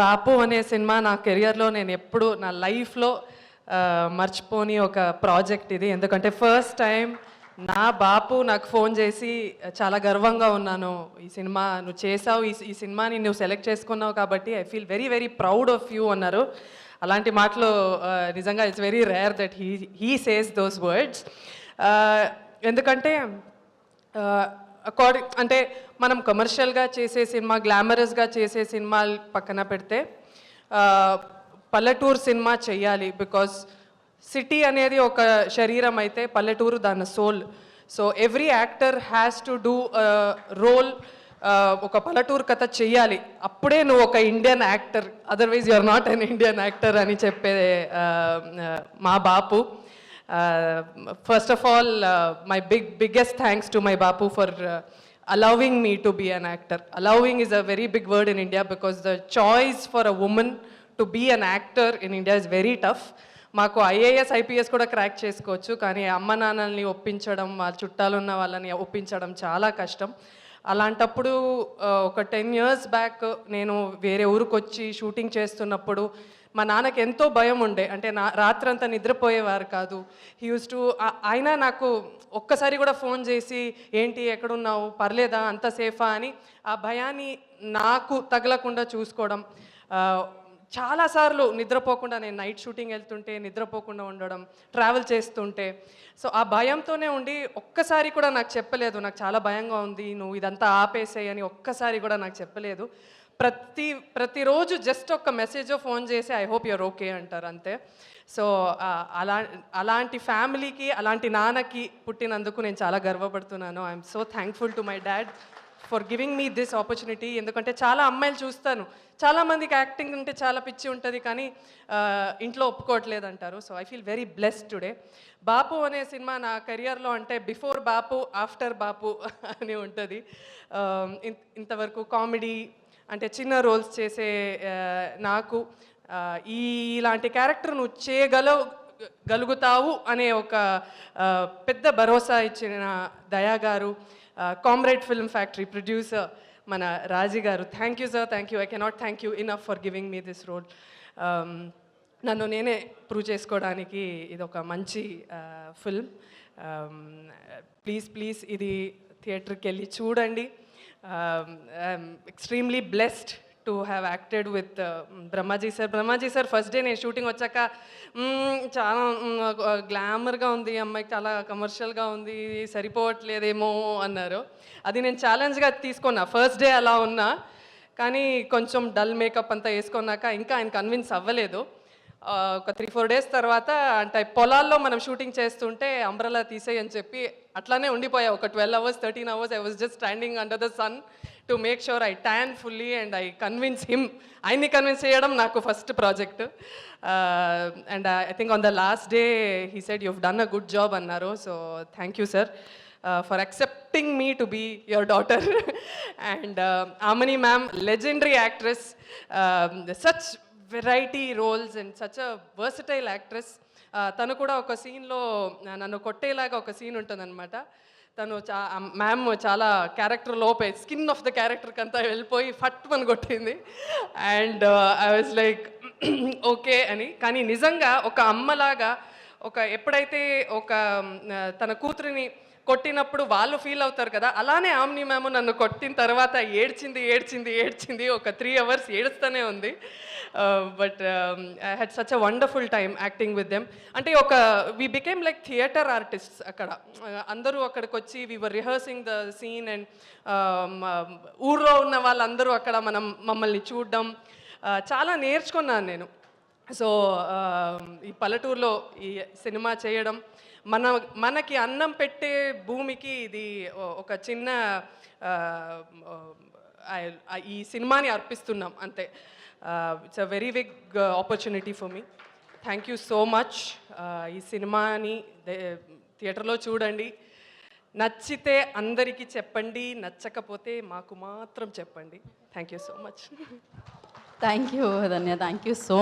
బాపు అనే సినిమా నా కెరియర్లో నేను ఎప్పుడు నా లైఫ్లో మర్చిపోని ఒక ప్రాజెక్ట్ ఇది. ఎందుకంటే ఫస్ట్ టైం నా బాపు నాకు ఫోన్ చేసి చాలా గర్వంగా ఉన్నాను. ఈ సినిమా నువ్వు చేసావు. ఈ ఈ సినిమాని నువ్వు సెలెక్ట్ చేసుకున్నావు కాబట్టి I feel very very proud of you అన్నారు. అలాంటి మాటలు నిజంగా it's very rare that he he says those words. ఎందుకంటే అకార్డింగ్ అంటే మనం కమర్షియల్గా చేసే సినిమా గ్లామరస్గా చేసే సినిమాలు పక్కన పెడితే పల్లెటూరు సినిమా చెయ్యాలి. బికాస్ సిటీ అనేది ఒక శరీరం అయితే పల్లెటూరు దాని soul so every actor has to do role ఒక పల్లెటూరు కథ చెయ్యాలి. అప్పుడే నువ్వు ఒక Indian actor otherwise you are not an Indian actor అని చెప్పే మా బాపు first of all my big biggest thanks to my Bapu for allowing me to be an actor Allowing is a very big word in India because the choice for a women to be an actor in India is very tough మాకు IAS IPS కూడా crack చేసుకోవచ్చు కానీ అమ్మ నాన్నల్ని ఒప్పించడం వాళ్ళ చుట్టాలున్న వాళ్ళని ఒప్పించడం చాలా కష్టం అలాంటప్పుడు ఒక టెన్ ఇయర్స్ బ్యాక్ నేను వేరే ఊరికి వచ్చి షూటింగ్ చేస్తున్నప్పుడు మా నాన్నకి ఎంతో భయం ఉండే. అంటే నా రాత్రంతా నిద్రపోయేవారు కాదు. హీ యూస్ టు అయినా నాకు ఒక్కసారి కూడా ఫోన్ చేసి ఏంటి ఎక్కడున్నావు? పర్లేదా? అంత సేఫా? అని ఆ భయాన్ని నాకు తగలకుండా చూసుకోవడం. చాలాసార్లు నిద్రపోకుండా నేను నైట్ షూటింగ్ వెళ్తుంటే నిద్రపోకుండా ఉండడం ట్రావెల్ చేస్తుంటే. సో ఆ భయంతోనే ఉండి ఒక్కసారి కూడా నాకు చెప్పలేదు. నాకు చాలా భయంగా ఉంది. నువ్వు ఇదంతా ఆపేసేయని ఒక్కసారి కూడా నాకు చెప్పలేదు. ప్రతి ప్రతిరోజు జస్ట్ ఒక మెసేజ్ ఫోన్ చేసి ఐ హోప్ యూర్ ఓకే అంటారు అంతే. సో అలా అలాంటి ఫ్యామిలీకి అలాంటి నాన్నకి పుట్టినందుకు నేను చాలా గర్వపడుతున్నాను. I'm so thankful to my dad for giving me this opportunity ఎందుకంటే చాలా అమ్మాయిలు చూస్తాను. చాలామందికి యాక్టింగ్ అంటే చాలా పిచ్చి ఉంటుంది కానీ ఇంట్లో ఒప్పుకోవట్లేదు అంటారు. So I feel very blessed today Bapu అనే సినిమా నా కెరియర్లో అంటే బిఫోర్ బాపు ఆఫ్టర్ బాపు అని ఉంటుంది. ఇంతవరకు కామెడీ అంటే చిన్న రోల్స్ చేసే నాకు ఈ ఇలాంటి క్యారెక్టర్ నువ్వు చేయగలవు గలుగుతావు అనే ఒక పెద్ద భరోసా ఇచ్చిన దయా గారు కామ్రేడ్ ఫిల్మ్ ఫ్యాక్టరీ ప్రొడ్యూసర్ మన Raji garu. Thank you sir thank you I cannot thank you enough for giving me this role నన్ను నేనే ప్రూవ్ చేసుకోవడానికి ఇది ఒక మంచి ఫిల్మ్ ప్లీజ్ ప్లీజ్ ఇది థియేటర్కి వెళ్ళి చూడండి. Extremely blessed to have acted with Brahmaji sir Brahmaji sir first day నేను షూటింగ్ వచ్చాక చాలా గ్లామర్గా ఉంది ఈ అమ్మాయికి చాలా కమర్షియల్గా ఉంది సరిపోవట్లేదేమో అన్నారు. అది నేను ఛాలెంజ్గా తీసుకున్నా. ఫస్ట్ డే అలా ఉన్నా. కానీ కొంచెం డల్ మేకప్ అంతా వేసుకున్నాక ఇంకా ఆయన కన్విన్స్ అవ్వలేదు. ఒక త్రీ ఫోర్ డేస్ తర్వాత అంటే పొలాల్లో మనం షూటింగ్ చేస్తుంటే అంబ్రలా తీసేయని చెప్పి అట్లానే ఉండిపోయా. ఒక twelve hours thirteen hours I was just standing under the sun to make sure I tan fully and I convince him ఆయన్ని కన్విన్స్ చేయడం నాకు first project and I think on the last day he said you've done a good job అన్నారు. So thank you sir for accepting me to be your daughter and Amani ma'am legendary actress such variety roles and such a versatile actress తను కూడా ఒక సీన్లో uh, నన్ను కొట్టేలాగా ఒక scene ఉంటుందన్నమాట. తను చా మ్యామ్ చాలా క్యారెక్టర్ లోపే స్కిన్ ఆఫ్ ద క్యారెక్టర్కి అంతా వెళ్ళిపోయి ఫట్ అని కొట్టింది and I was like okay అని. కానీ నిజంగా ఒక అమ్మలాగా ఒక ఎప్పుడైతే ఒక తన కూతురిని కొట్టినప్పుడు వాళ్ళు ఫీల్ అవుతారు కదా అలానే ఆమ్ని మ్యామ్ నన్ను కొట్టిన తర్వాత ఏడ్చింది ఏడ్చింది ఏడ్చింది ఒక త్రీ అవర్స్ ఏడుస్తూనే ఉంది. But I had such a wonderful time acting with them. అంటే ఒక we became like theatre artists అక్కడ. అందరూ అక్కడికి వచ్చి we were rehearsing the scene and ఊర్లో ఉన్న వాళ్ళందరూ అక్కడ మనం మమ్మల్ని చూడడం. చాలా నేర్చుకున్నాను నేను. సో ఈ పల్లెటూరులో ఈ సినిమా చేయడం మన మనకి అన్నం పెట్టే భూమికి ఇది ఒక చిన్న ఈ సినిమాని అర్పిస్తున్నాం అంతే. It's a very big opportunity for me thank you so much ఈ సినిమాని థియేటర్లో చూడండి. నచ్చితే అందరికీ చెప్పండి నచ్చకపోతే మాకు మాత్రం చెప్పండి. Thank you so much thank you Dhanya thank you so